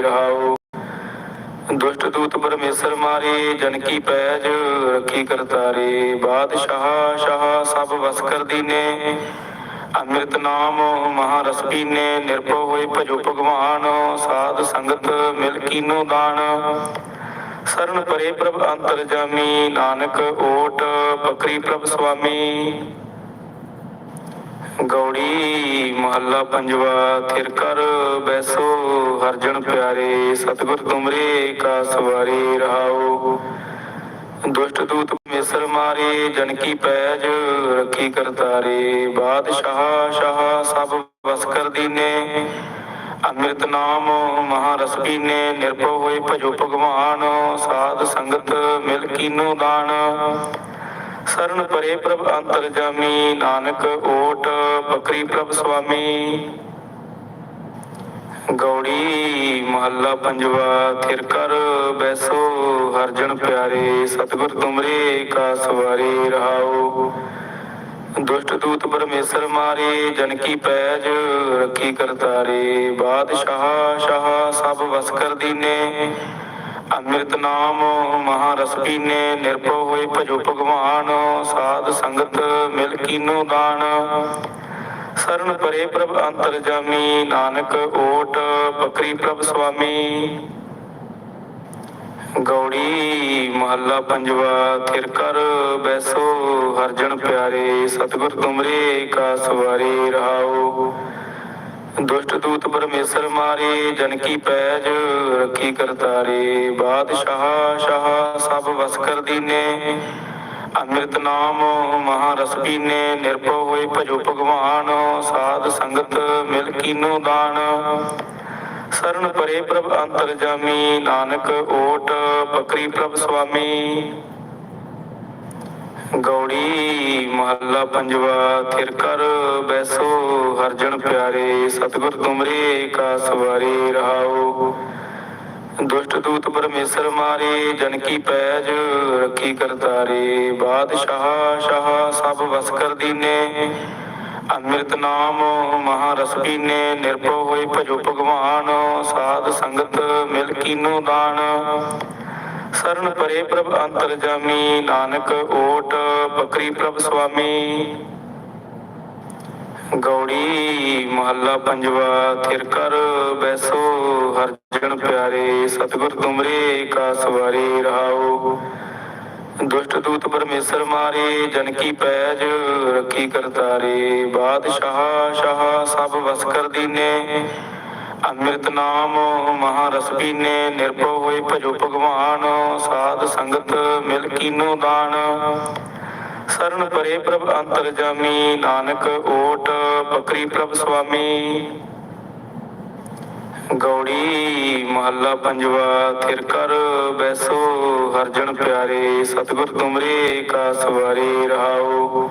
ਸਵਾਰੀ ਰਹਾਓ। ਦੁਸ਼ਟ ਦੂਤ ਪਰਮੇਸ਼ਰ ਮਾਰੇ, ਜਨ ਕੀ ਪੈਜ ਰੱਖੀ ਕਰਤਾਰੇ। ਬਾਦਸ਼ਾਹ, ਸ਼ਾਹ ਸਭ ਵਸ ਕਰ ਦੀਨੇ। ਅੰਮ੍ਰਿਤ ਨਾਮ ਮਹਾਰਸ ਪੀਨੇ। ਨਿਰਭਉ ਹੋਏ ਭਜੋ ਭਗਵਾਨ, ਸਾਧ ਸੰਗਤ ਮਿਲ ਕੀਨੋ ਦਾਨ। ਸਰਨ ਪਰੇ ਪ੍ਰਭ ਅੰਤਰ ਜਾਮੀ, ਨਾਨਕ ਓਟ, ਬਕਰੀ ਪ੍ਰਭ ਸੁਆਮੀ। ਗੌੜੀ ਮਹੱਲਾ ਪੰਜਵਾ, ਥਿਰ ਕਰ ਬੈਸੋ ਹਰ ਪਿਆਰੇ, ਸਤਿਗੁਰ ਤੁਮਰੇ, ਕਾ ਸਵਾਰੀ ਰਹਾਓ। ਦੁਸ਼ਟ ਦੂਤ ਮੇਸਰ ਮਾਰੇ, ਜਨ ਕੀ ਪੈਜ ਰੱਖੀ ਕਰਤਾਰੇ। ਬਾਦਸ਼ਾਹ, ਸ਼ਾਹ ਸਭ ਵਸ ਕਰ ਦੀਨੇ, ਅੰਮ੍ਰਿਤ ਨਾਮ ਮਹਾਰਸ ਪੀਨੇ। ਨਿਰਭਉ ਹੋਏ ਭਜੋ ਭਗਵਾਨ, ਸਾਧ ਸੰਗਤ ਮਿਲ ਕੀਨੋ ਦਾਨ। ਸਰਨ ਪਰੇ ਪ੍ਰਭ ਅੰਤਰ ਨਾਨਕ ਓਟ ਬਕਰੀ ਪ੍ਰਭ ਸੁਆਮੀ। ਗੌੜੀ ਮਹੱਲਾ ਪੰਜਵਾ, ਥਿਰ ਕਰ ਬੈਸੋ ਹਰਜਨ ਪਿਆਰੇ, ਸਤਿਗੁਰ ਤੁਮਰੇ ਕਾ ਸਵਾਰੀ ਰਹਾਓ। ਦੁਸ਼ਟ ਦੂਤ ਪਰਮੇਸ਼ਰ ਮਾਰੇ, ਜਨ ਕੀ ਪੈਜ ਰੱਖੀ ਕਰਤਾਰੇ। ਬਾਦਸ਼ਾਹ, ਸ਼ਾਹ ਸਭ ਵਸ ਕਰ ਦੀਨੇ। ਅੰਮ੍ਰਿਤ ਨਾਮ ਮਹਾਰਸ ਪੀਨੇ ਨਿਰਭਉ ਹੋਏ ਭਜੋ ਭਗਵਾਨ, ਸਾਧ ਸੰਗਤ ਮਿਲ ਕੀਨੋ ਦਾਨ। ਸਰਨ ਪਰੇ ਪ੍ਰਭ ਅੰਤਰ ਜਾਮੀ, ਨਾਨਕ ਓਟ ਬਕਰੀ ਪ੍ਰਭ ਸੁਆਮੀ ਗੌੜੀ ਮਹੱਲਾ ਪੰਜਵਾ, ਥਿਰ ਕਰ ਬੈਸੋ ਹਰ ਪਿਆਰੇ, ਸਤਿਗੁਰ ਤੁਮਰੇ, ਕਾ ਸਵਾਰੀ ਰਹਾਓ। ਦੁਸ਼ਟ ਦੂਤ ਪਰਮੇਸ਼ਰ ਮਾਰੇ, ਜਨ ਕੀ ਪੈਜ ਰੱਖੀ ਕਰਤਾਰੇ। ਬਾਦਸ਼ਾਹ ਸ਼ਾਹ ਸਭ ਵਸ ਕਰ ਦੀਨੇ, ਅੰਮ੍ਰਿਤ ਨਾਮ ਮਹਾਰਸ ਪੀਨੇ। ਨਿਰਭਉ ਹੋਏ ਭਜੋ ਭਗਵਾਨ, ਸਾਧ ਸੰਗਤ ਮਿਲ ਕੀਨੋ ਦਾਨ। ਸਰਨ ਪਰੇ ਪ੍ਰਭ ਅੰਤਰ ਜਾਮੀ, ਨਾਨਕ ਓਟ, ਬਕਰੀ ਪ੍ਰਭ ਸੁਆਮੀ। ਗੌੜੀ ਮਹੱਲਾ ਪੰਜਵਾ, ਥਿਰ ਕਰ ਬੈਸੋ ਹਰ ਪਿਆਰੇ, ਸਤਿਗੁਰ ਤੁਮਰੇ ਕਾ ਸਵਾਰੀ ਰਹਾਓ। ਦੁਸ਼ਟ ਦੂਤ ਪਰਮੇਸ਼ਰ ਮਾਰੇ, ਜਨ ਕੀ ਪੈਜ ਰੱਖੀ ਕਰਤਾਰੇ। ਬਾਦਸ਼ਾਹ ਸ਼ਾਹ ਸਭ ਵਸ ਕਰ ਦੀਨੇ, ਅੰਮ੍ਰਿਤ ਨਾਮ ਮਹਾਰਸ ਪੀਨੇ। ਨਿਰਭਉ ਹੋਏ ਭਜੋ ਭਗਵਾਨ, ਸਾਧ ਸੰਗਤ ਮਿਲ ਕੀਨੋ ਦਾਨ। ਸਰਨ ਪਰੇ ਪ੍ਰਭ ਅੰਤਰ ਨਾਨਕ ਓਟ ਬਕਰੀ ਪ੍ਰਭ ਸੁਆਮੀ। ਗੌੜੀ ਮਹੱਲਾ ਪੰਜਵਾ, ਥਿਰ ਕਰ ਬੈਸੋ ਹਰ ਜਨ ਪਿਆਰੇ, ਸਤਿਗੁਰ ਤੁਮਰੇ ਕਾ ਸਵਾਰੀ ਰਹਾਓ। ਦੁਸ਼ਟ ਦੂਤ ਪਰਮੇਸ਼ਰ ਮਾਰੇ, ਜਨ ਕੀ ਪੈਜ ਰੱਖੀ ਕਰਤਾਰੇ। ਬਾਦਸ਼ਾਹ, ਸ਼ਾਹ, ਸਭ ਵਸ ਕਰ ਦੀਨੇ। ਅੰਮ੍ਰਿਤ ਨਾਮ ਮਹਾਰਸ ਪੀਨੇ ਨਿਰਭਉ ਹੋਏ ਭਜੋ ਭਗਵਾਨ, ਸਾਧ ਸੰਗਤ ਮਿਲ ਕੀਨੋ ਦਾਨ। ਸਰਨ ਪਰੇ ਪ੍ਰਭ ਅੰਤਰ ਜਾਮੀ ਨਾਨਕ ਓਟ ਬਕਰੀ ਪ੍ਰਭ ਸੁਆਮੀ। ਗੌੜੀ ਮਹੱਲਾ ਪੰਜਵਾ, ਥਿਰ ਕਰ ਬੈਸੋ ਹਰਜਨ ਪਿਆਰੇ, ਸਤਿਗੁਰ ਤੁਮਰੇ ਕਾ ਸਵਾਰੀ ਰਹਾਓ।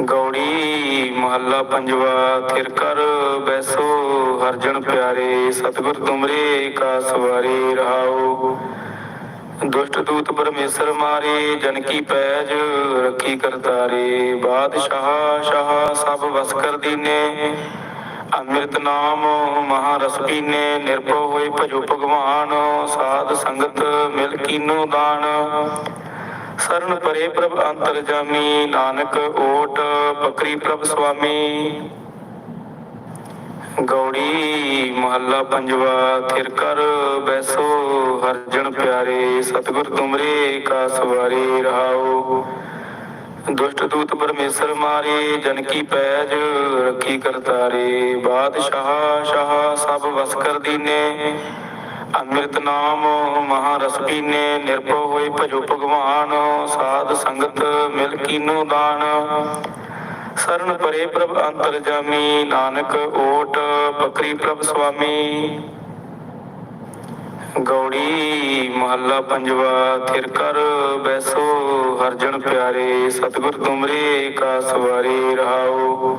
ਗੌੜੀ ਮਹੱਲਾ ਪੰਜਵਾ, ਥਿਰ ਕਰ ਬੈਸੋ ਹਰ ਪਿਆਰੇ, ਸਤਿਗੁਰ ਤੁਮਰੇ ਕਾ ਸਵਾਰੀ ਰਹਾਓ। ਦੁਸ਼ਟ ਦੂਤ ਪਰਮੇਸ਼ਰ ਮਾਰੇ, ਜਨ ਕੀ ਪੈਜ ਰੱਖੀ ਕਰਤਾਰੇ। ਬਾਦਸ਼ਾਹ ਸ਼ਾਹ ਸਭ ਵਸ ਕਰ ਦੀਨੇ, ਅੰਮ੍ਰਿਤ ਨਾਮ ਮਹਾਰਸ ਪੀਨੇ। ਨਿਰਭਉ ਹੋਏ ਭਜੋ ਭਗਵਾਨ, ਸਾਧ ਸੰਗਤ ਮਿਲ ਕੀਨੋ ਦਾਨ। ਸਰਨ ਪਰੇ ਪ੍ਰਭ ਅੰਤਰ ਨਾਨਕ ਓਟ ਬਕਰੀ ਪ੍ਰਭ ਸੁਆਮੀ। ਗੌੜੀ ਮਹੱਲਾ ਪੰਜਵਾ, ਥਿਰ ਕਰ ਬੈਸੋ ਹਰ ਪਿਆਰੇ, ਸਤਿਗੁਰ ਤੁਮਰੇ ਕਾ ਸਵਾਰੀ ਰਹਾਓ। ਦੁਸ਼ਟ ਦੂਤ ਪਰਮੇਸ਼ਰ ਮਾਰੇ, ਜਨ ਕੀ ਪੈਜ ਰੱਖੀ ਕਰਤਾਰੇ। ਬਾਦਸ਼ਾਹ, ਸ਼ਾਹ ਸਭ ਵਸ ਕਰ ਦੀਨੇ। ਅੰਮ੍ਰਿਤ ਨਾਮ ਮਹਾਰਸ ਪੀਨੇ ਨਿਰਭਉ ਹੋਏ ਭਜੋ ਭਗਵਾਨ, ਸਾਧ ਸੰਗਤ ਮਿਲ ਕੀਨੋ ਦਾਨ। ਸਰਨ ਪਰੇ ਪ੍ਰਭ ਅੰਤਰ ਜਾਮੀ ਨਾਨਕ ਓਟ ਬਕਰੀ ਪ੍ਰਭ ਸੁਆਮੀ। ਗੌੜੀ ਮਹੱਲਾ ਪੰਜਵਾ, ਥਿਰ ਕਰ ਬੈਸੋ ਹਰਜਨ ਪਿਆਰੇ, ਸਤਿਗੁਰ ਤੁਮਰੇ ਕਾ ਸਵਾਰੇ ਰਹਾਓ।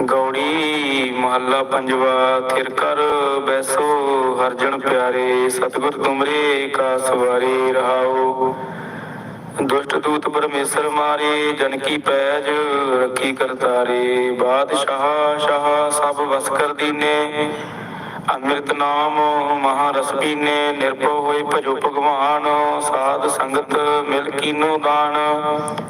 ਗੌੜੀ ਮਹੱਲਾ ਪੰਜਵਾ ਥਿਰ ਕਰ ਬੈਸੋ ਹਰਜਨ ਪਿਆਰੇ, ਸਤਿਗੁਰ ਤੁਮਰੇ ਕਾ ਸਵਾਰੇ ਰਹਾਓ। ਦੁਸ਼ਟ ਦੂਤ ਪਰਮੇਸ਼ਰ ਮਾਰੇ, ਜਨ ਕੀ ਪੈਜ ਰੱਖੀ ਕਰਤਾਰੇ। ਬਾਦਸ਼ਾਹ ਸ਼ਾਹ ਸਭ ਵਸ ਕਰ ਦੀਨੇ, ਅੰਮ੍ਰਿਤ ਨਾਮ ਮਹਾਰਸ ਪੀਨੇ। ਨਿਰਭਉ ਹੋਏ ਭਜੋ ਭਗਵਾਨ, ਸਾਧ ਸੰਗਤ ਮਿਲ ਕੀਨੋ ਦਾਨ।